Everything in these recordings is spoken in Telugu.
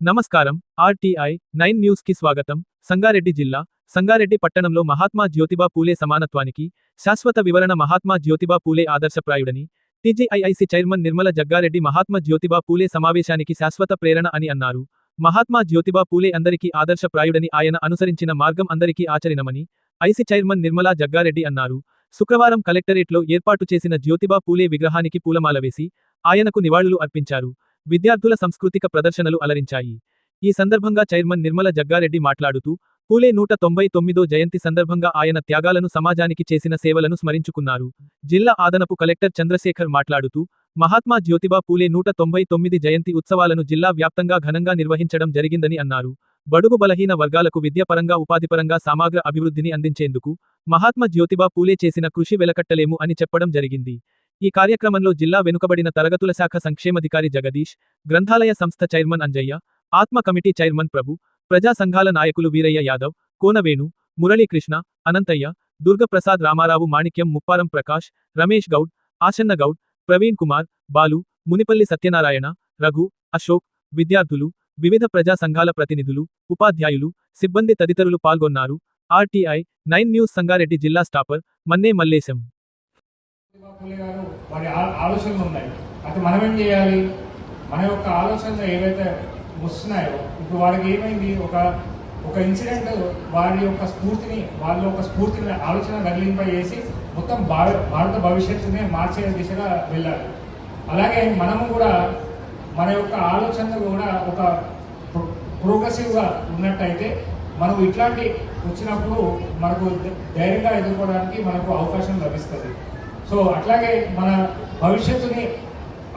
నమస్కారం ఆర్టీఐ నైన్ న్యూస్కి స్వాగతం. సంగారెడ్డి జిల్లా సంగారెడ్డి పట్టణంలో మహాత్మా జ్యోతిబా పూలే సమానత్వానికి శాశ్వత వివరణ మహాత్మా జ్యోతిబా పూలే ఆదర్శప్రాయుడని టీజీఐఐసి చైర్మన్ నిర్మల జగ్గారెడ్డి మహాత్మా జ్యోతిబా పూలే సమావేశానికి శాశ్వత ప్రేరణ అని అన్నారు. మహాత్మా జ్యోతిబా పూలే అందరికీ ఆదర్శప్రాయుడని ఆయన అనుసరించిన మార్గం అందరికీ ఆచరణమని ఐసి చైర్మన్ నిర్మలా జగ్గారెడ్డి అన్నారు. శుక్రవారం కలెక్టరేట్లో ఏర్పాటు చేసిన జ్యోతిబా పూలే విగ్రహానికి పూలమాల వేసి ఆయనకు నివాళులు అర్పించారు. విద్యార్థుల సాంస్కృతిక ప్రదర్శనలు అలరించాయి. ఈ సందర్భంగా చైర్మన్ నిర్మల జగ్గారెడ్డి మాట్లాడుతూ పూలే నూట తొంభై తొమ్మిదో జయంతి సందర్భంగా ఆయన త్యాగాలను సమాజానికి చేసిన సేవలను స్మరించుకున్నారు. జిల్లా ఆదనపు కలెక్టర్ చంద్రశేఖర్ మాట్లాడుతూ మహాత్మా జ్యోతిబా పూలే నూట తొంభై తొమ్మిది జయంతి ఉత్సవాలను జిల్లా వ్యాప్తంగా ఘనంగా నిర్వహించడం జరిగిందని అన్నారు. బడుగు బలహీన వర్గాలకు విద్యాపరంగా ఉపాధిపరంగా సమగ్ర అభివృద్ధిని అందించేందుకు మహాత్మా జ్యోతిబా పూలే చేసిన కృషి వెలకట్టలేము అని చెప్పడం జరిగింది. ఈ కార్యక్రమంలో జిల్లా వెనుకబడిన తరగతుల శాఖ సంక్షేమాధికారి జగదీష్ గ్రంథాలయ సంస్థ చైర్మన్ అంజయ్య ఆత్మ కమిటీ చైర్మన్ ప్రభు ప్రజా సంఘాల నాయకులు వీరయ్య యాదవ్ కోనవేణు మురళీకృష్ణ అనంతయ్య దుర్గప్రసాద్ రామారావు మాణిక్యం ముప్పారం ప్రకాష్ రమేష్ గౌడ్ ఆశన్న గౌడ్ ప్రవీణ్ కుమార్ బాలు మునిపల్లి సత్యనారాయణ రఘు అశోక్ విద్యార్థులు వివిధ ప్రజా సంఘాల ప్రతినిధులు ఉపాధ్యాయులు సిబ్బంది తదితరులు పాల్గొన్నారు. ఆర్టీఐ నైన్ న్యూస్ సంగారెడ్డి జిల్లా స్టాపర్ మన్నే మల్లేశం. గారు వారి ఆ- ఆలోచనలు ఉన్నాయి. అయితే మనం ఏం చేయాలి? మన యొక్క ఆలోచనలు ఏవైతే వస్తున్నాయో ఇప్పుడు వారికి ఏమైంది? ఒక ఒక ఇన్సిడెంట్ వారి యొక్క స్ఫూర్తిని వాళ్ళ యొక్క స్ఫూర్తిని ఆలోచన రగిలింపజేసి మొత్తం భారత భారత మార్చే దిశగా వెళ్ళాలి. అలాగే మనము కూడా మన యొక్క ఆలోచనలు కూడా ఒక ప్రో- ప్రోగ్రెసివ్గా ఉన్నట్టయితే మనం ఇట్లాంటి వచ్చినప్పుడు మనకు ధైర్యంగా ఎదుర్కోవడానికి మనకు అవకాశం లభిస్తుంది. సో అట్లాగే మన భవిష్యత్తుని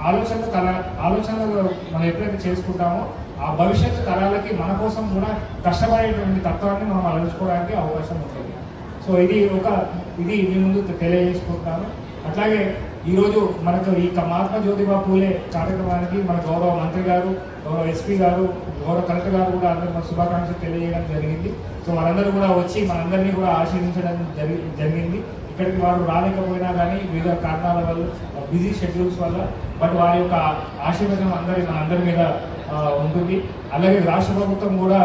ఆలోచన తర ఆలోచనలు మనం ఎప్పుడైతే చేసుకుంటామో ఆ భవిష్యత్తు తరాలకి మన కోసం కూడా కష్టపడేటువంటి తత్వాన్ని మనం అలచుకోవడానికి అవకాశం ఉంటుంది. సో ఇది ఒక ఇది మీ ముందు తెలియజేసుకుంటాను అట్లాగే ఈరోజు మనకు ఈ మహాత్మా జ్యోతిబా పూలే కార్యక్రమానికి మన గౌరవ మంత్రి గారు గౌరవ ఎస్పీ గారు గౌరవ కలెక్టర్ గారు కూడా అందరూ మన శుభాకాంక్షలు తెలియజేయడం జరిగింది. సో వారందరూ కూడా వచ్చి మనందరినీ కూడా ఆశీర్వించడం జరిగి జరిగింది. ఇక్కడికి వారు రాలేకపోయినా కానీ వివిధ కారణాల వల్ల బిజీ షెడ్యూల్స్ వల్ల బట్ వారి యొక్క ఆశీర్వాదం అందరి మన అందరి మీద ఉంటుంది. అలాగే రాష్ట్ర ప్రభుత్వం కూడా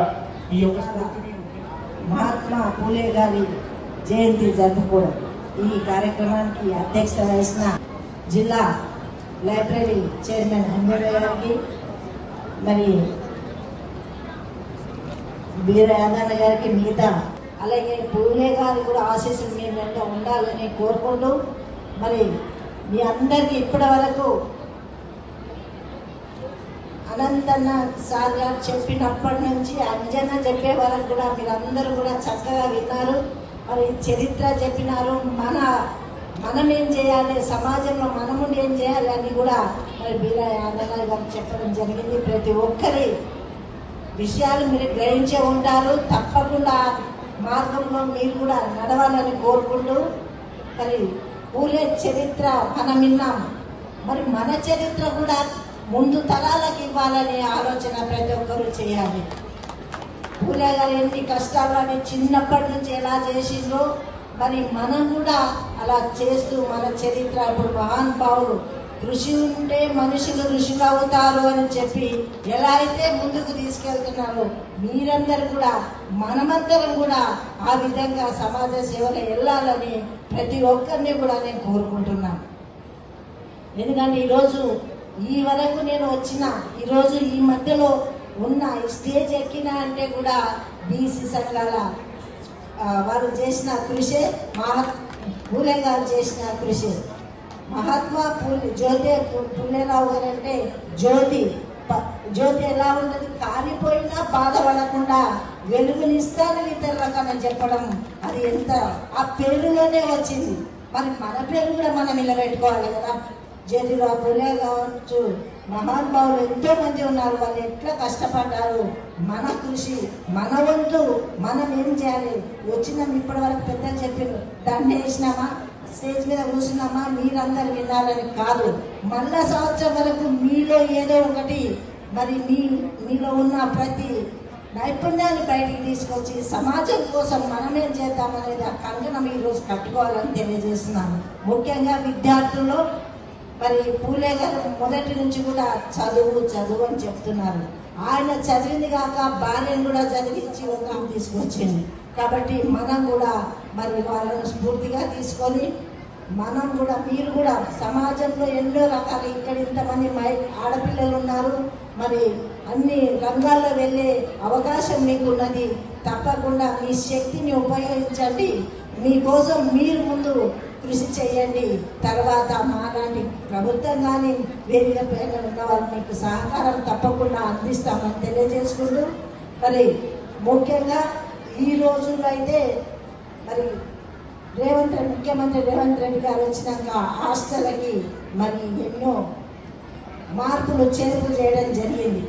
ఈ యొక్క స్ఫూర్తిని మహాత్మా పూలే గారి జయంతి జరుపుకోవడం. ఈ కార్యక్రమానికి అధ్యక్షత వహిసిన జిల్లా లైబ్రరీ చైర్మన్ అంజయ్య గారికి మరి వీర యాదన్న గారికి మిగతా అలాగే పూలే గారు కూడా ఆశీస్సులు మీ వెంట ఉండాలని కోరుకుంటూ మరి మీ అందరికీ ఇప్పటి వరకు అనంతన్న సార్ గారు చెప్పినప్పటి నుంచి అంజన చెప్పే వరకు కూడా మీరందరూ కూడా చక్కగా విన్నారు. మరి చరిత్ర చెప్పినారు. మన మనం ఏం చేయాలి? సమాజంలో మనము ఏం చేయాలి అని కూడా మరి బీరా ఆనంద గారు చెప్పడం జరిగింది. ప్రతి ఒక్కరి విషయాలు మీరు గ్రహించే ఉంటారు. తప్పకుండా మార్గంలో మీరు కూడా నడవాలని కోరుకుంటూ మరి పూలే చరిత్ర మనం విన్నాం మరి మన చరిత్ర కూడా ముందు తరాలకు ఇవ్వాలనే ఆలోచన ప్రతి ఒక్కరూ చేయాలి. పూలే గారు ఎన్ని కష్టాలు అని చిన్నప్పటి నుంచి ఎలా చేసిండ్రో మరి మనం కూడా అలా చేస్తూ మన చరిత్ర ఇప్పుడు మహాన్ భావులు కృషి ఉంటే మనుషులు ఋషులు అవుతారు అని చెప్పి ఎలా అయితే ముందుకు తీసుకెళ్తున్నారో మీరందరూ కూడా మనమందరం కూడా ఆ విధంగా సమాజ సేవలో వెళ్ళాలని ప్రతి ఒక్కరిని కూడా నేను కోరుకుంటున్నాను. ఎందుకంటే ఈరోజు ఈ వరకు నేను వచ్చిన ఈరోజు ఈ మధ్యలో ఉన్న స్టేజ్ ఎక్కిన అంటే కూడా బీసీ సంఘాల వారు చేసిన కృషి మహా పూలే గారు చేసిన కృషి. మహాత్మా పూలే జ్యోతి పుణ్యరావు గారు అంటే జ్యోతి. జ్యోతి ఎలా ఉన్నది కాలిపోయినా బాధపడకుండా వెలుగునిస్తాను ఇతరులకని చెప్పడం. అది ఎంత? ఆ పేరులోనే వచ్చింది. మరి మన పేరు కూడా మనం నిలబెట్టుకోవాలి కదా. జ్యోతిరావు పులే కావచ్చు. మహానుభావులు ఎంతో మంది ఉన్నారు. వాళ్ళు ఎట్లా కష్టపడ్డారు? మన కృషి మన వంతు మనం ఏం చేయాలి? వచ్చినాం ఇప్పటి వరకు పెద్దలు చెప్పారు దాన్ని వేసినామా స్టేజ్ మీద కూర్చున్నామా? మీరందరూ వినాలని కాదు. మళ్ళా సంవత్సరం వరకు మీలో ఏదో ఒకటి మరి మీ మీలో ఉన్న ప్రతి నైపుణ్యాన్ని బయటికి తీసుకొచ్చి సమాజం కోసం మనమేం చేద్దామనేది ఆ కంకణం ఈరోజు కట్టుకోవాలని తెలియజేస్తున్నాను. ముఖ్యంగా విద్యార్థుల్లో మరి పూలే గారు మొదటి నుంచి కూడా చదువు చదువు అని చెప్తున్నారు. ఆయన చదివింది కాక భార్యను కూడా చదివించి ఒక తీసుకొచ్చింది. కాబట్టి మనం కూడా మరి వాళ్ళను స్ఫూర్తిగా తీసుకొని మనం కూడా మీరు కూడా సమాజంలో ఎన్నో రకాలు ఇక్కడ ఇంతమంది మై ఆడపిల్లలు ఉన్నారు. మరి అన్ని రంగాల్లో వెళ్ళే అవకాశం మీకు ఉన్నది తప్పకుండా మీ శక్తిని ఉపయోగించండి. మీకోసం మీరు ముందు కృషి చేయండి. తర్వాత మాలాంటి ప్రభుత్వం కానీ వేరే పైన ఉన్న వాళ్ళు మీకు సహకారం తప్పకుండా అందిస్తామని తెలియజేసుకుంటూ మరి ముఖ్యంగా ఈ రోజుల్లో అయితే మరి రేవంత్ రెడ్డి ముఖ్యమంత్రి రేవంత్ రెడ్డి గారు వచ్చినాక హాస్టల్కి మరి ఎన్నో మార్పులు చేర్పులు చేయడం జరిగింది.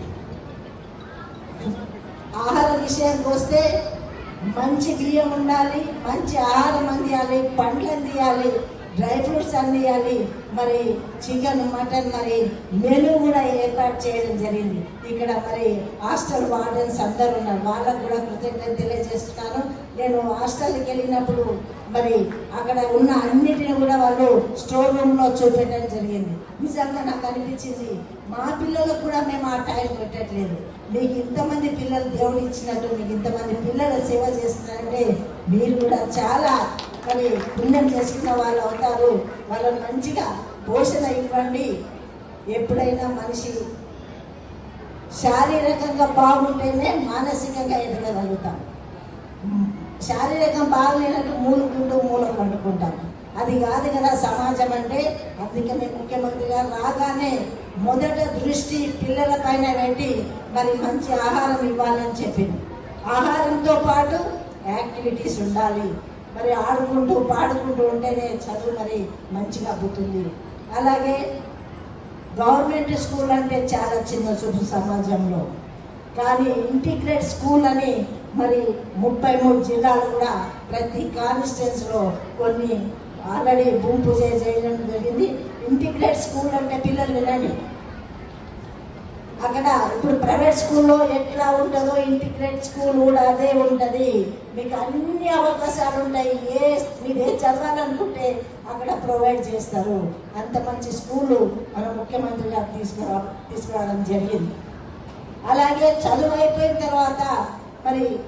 ఆహార విషయానికి వస్తే మంచి బియ్యం ఉండాలి మంచి ఆహారం అందియాలి పండ్లు అందియాలి డ్రై ఫ్రూట్స్ అందియాలి. మరి చికెన్ మటన్ మరి మెనూ కూడా ఏర్పాటు చేయడం జరిగింది. ఇక్కడ మరి హాస్టల్ వార్డెన్స్ అందరు ఉన్నారు. వాళ్ళకు కూడా కృతజ్ఞత తెలియజేస్తున్నాను. నేను హాస్టల్కి వెళ్ళినప్పుడు మరి అక్కడ ఉన్న అన్నిటిని కూడా వాళ్ళు స్టోర్ రూమ్లో చూపెట్టడం జరిగింది. నిజంగా నాకు అనిపించింది మా పిల్లలకు కూడా మేము ఆ టైం పెట్టట్లేదు. మీకు ఇంతమంది పిల్లలు దేవుడు ఇచ్చినట్టు మీకు ఇంతమంది పిల్లల సేవ చేస్తున్నారంటే మీరు కూడా చాలా మరి పుణ్యం చేసుకున్న వాళ్ళు అవుతారు. వాళ్ళని మంచిగా పోషణ ఇవ్వండి. ఎప్పుడైనా మనిషి శారీరకంగా బాగుంటేనే మానసికంగా ఎదగగలుగుతాం. శారీరకం బాగలేనట్టు మూలుకుంటూ మూల పండుకుంటాం. అది కాదు కదా సమాజం అంటే అందుకనే ముఖ్యమంత్రి గారు రాగానే మొదట దృష్టి పిల్లల పైన పెట్టి మరి మంచి ఆహారం ఇవ్వాలని చెప్పింది. ఆహారంతో పాటు యాక్టివిటీస్ ఉండాలి. మరి ఆడుకుంటూ పాడుకుంటూ ఉంటేనే చదువు మరి మంచిగా అబ్బుతుంది అలాగే గవర్నమెంట్ స్కూల్ అంటే చాలా చిన్న చూపు సమాజంలో. కానీ ఇంటిగ్రేట్ స్కూల్ అని మరి ముప్పై మూడు జిల్లాలు కూడా ప్రతి కాన్స్టిట్యున్సీలో కొన్ని ఆల్రెడీ భూమి పూజ చేయడం జరిగింది. ఇంటిగ్రేట్ స్కూల్ అంటే పిల్లలు వినండి. అక్కడ ఇప్పుడు ప్రైవేట్ స్కూల్లో ఎట్లా ఉంటుందో ఇంటిగ్రేట్ స్కూల్ కూడా అదే ఉంటుంది. మీకు అన్ని అవకాశాలు ఉంటాయి. ఏ మీరు ఏ చదవాలనుకుంటే అక్కడ ప్రొవైడ్ చేస్తారు. అంత మంచి స్కూలు మన ముఖ్యమంత్రి గారు తీసుకురా తీసుకురావడం జరిగింది. అలాగే చదువు అయిపోయిన తర్వాత మరి